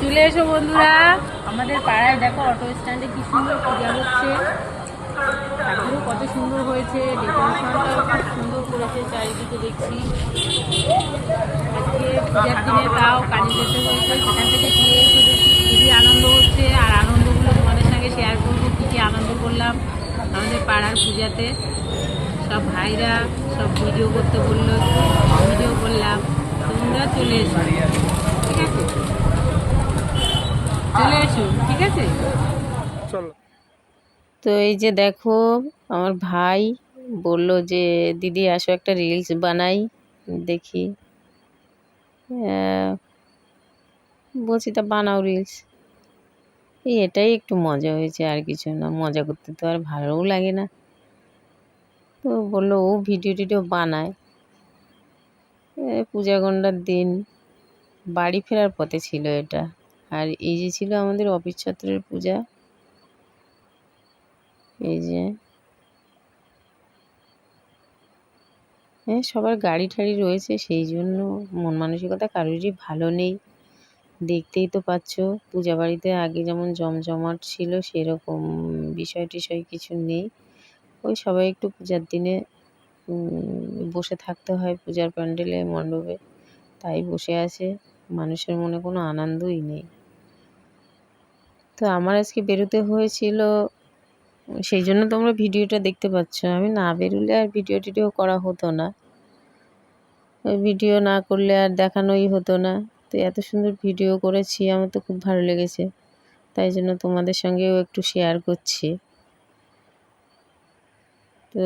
চলে এসো বন্ধুরা। আমাদের পাড়ায় দেখো অটো স্ট্যান্ডে কি সুন্দর পূজা হচ্ছে। ঠাকুরও কত সুন্দর হয়েছে ডেকোরেশনটাও খুব সুন্দর করেছে, চারিদিকে দেখছি। আজকে পূজার দিনে তাও কাজে যেতে হয়েছে, সেখান থেকে ফিরে এসে দেখছি খুবই আনন্দ হচ্ছে। আর আনন্দগুলো তোমাদের সঙ্গে শেয়ার করব, কী কী আনন্দ করলাম আমাদের পাড়ার পূজাতে। সব ভাইরা সব ভিডিও করতে বলল ভিডিও করলাম। তোমরা চলে এসো ঠিক আছে চলে এসো ঠিক আছে চলো তো এই যে দেখো আমার ভাই বলল যে দিদি আসো একটা রিলস বানাই দেখি। বলছি তা বানাও রিলস এই এটাই একটু মজা হয়েছে আর কিছু না। মজা করতে তো আর ভালোও লাগে না। তো বলল ও ভিডিও টিডিও বানায়। পূজা গন্ডার দিন বাড়ি ফেরার পথে ছিল এটা। আর এই যে ছিল আমাদের অফিস ছাত্রের পূজা। এই যে। হ্যাঁ সবার গাড়ি ঠাড়ি রয়েছে, সেই জন্য মন মানসিকতা কারোরই ভালো নেই। দেখতেই তো পাচ্ছ, পূজা বাড়িতে আগে যেমন জমজমাট ছিল, সেরকম বিষয় টিষয় কিছু নেই। ওই সবাই একটু পূজার দিনে বসে থাকতে হয় পূজার প্যান্ডেলে, মণ্ডপে। তাই বসে আছে, মানুষের মনে কোনো আনন্দই নেই। তো আমার আজকে বেরোতে হয়েছিল, সেই জন্য তোমরা ভিডিওটা দেখতে পাচ্ছ। আমি না বেরোলে আর ভিডিও টিডিও করা হতো না। ওই ভিডিও না করলে আর দেখানোই হতো না। তো এত সুন্দর ভিডিও করেছি, আমার তো খুব ভালো লেগেছে। তাই জন্য তোমাদের সঙ্গেও একটু শেয়ার করছি। তো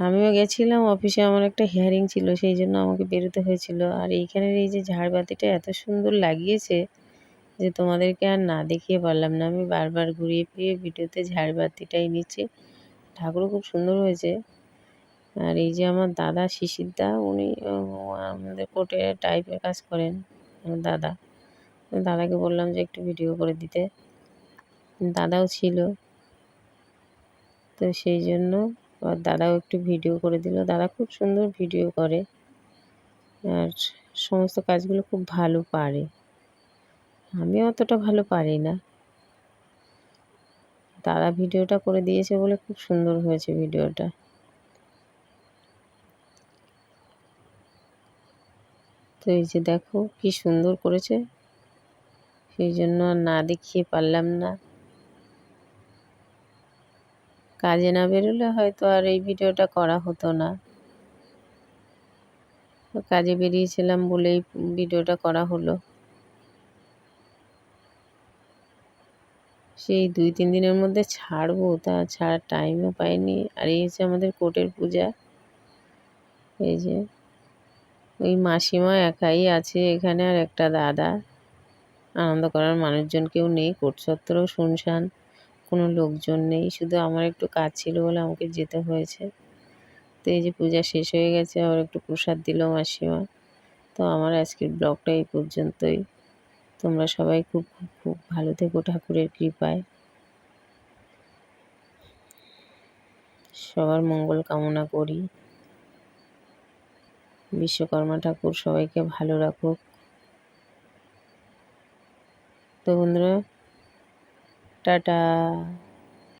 আমিও গেছিলাম অফিসে আমার একটা হিয়ারিং ছিল, সেই জন্য আমাকে বেরোতে হয়েছিল। আর এইখানের এই যে ঝাড়বাতিটা এত সুন্দর লাগিয়েছে যে তোমাদেরকে আর না দেখিয়ে পারলাম না। আমি বারবার ঘুরিয়ে ফিরিয়ে ভিডিওতে ঝাড়বাতিটাই নিচ্ছি। ঠাকুরও খুব সুন্দর হয়েছে। আর এই যে আমার দাদা শিশিরদা, উনি আমাদের কোর্টে টাইপের কাজ করেন, আমার দাদা। দাদাকে বললাম যে একটু ভিডিও করে দিতে। দাদাও ছিল। তো সেই জন্য আর দাদাও একটু ভিডিও করে দিল। দাদা খুব সুন্দর ভিডিও করে। আর সমস্ত কাজগুলো খুব ভালো পারে। আমি অতটা ভালো পারি না। দাদা ভিডিওটা করে দিয়েছে বলে খুব সুন্দর হয়েছে ভিডিওটা। তো এই যে দেখো কি সুন্দর করেছে। সেই জন্য আর না দেখিয়ে পারলাম না। কাজে না বেরোলে হয়তো আর এই ভিডিওটা করা হতো না। কাজে বেরিয়েছিলাম বলেই ভিডিওটা করা হলো। সেই দুই, তিন দিনের মধ্যে ছাড়বো। তা ছাড়ার টাইমও পাইনি। আর এই হচ্ছে আমাদের কোর্টের পূজা, এই যে ওই মাসিমা একাই আছে এখানে আর একটা দাদা। আনন্দ করার মানুষজন কেউ নেই কোর্ট চত্বরও শুনশান, কোনো লোকজন নেই। শুধু আমার একটু কাজ ছিল বলে আমাকে যেতে হয়েছে। তো এই যে পূজা শেষ হয়ে গেছে, আবার একটু প্রসাদ দিল মাসিমা। তো আমার আজকের ব্লগটা এই পর্যন্তই। তোমরা সবাই খুব খুব খুব ভালো থেকো ঠাকুরের কৃপায়। সবার মঙ্গল কামনা করি। বিশ্বকর্মা ঠাকুর সবাইকে ভালো রাখুক। তো বন্ধুরা, টাটা।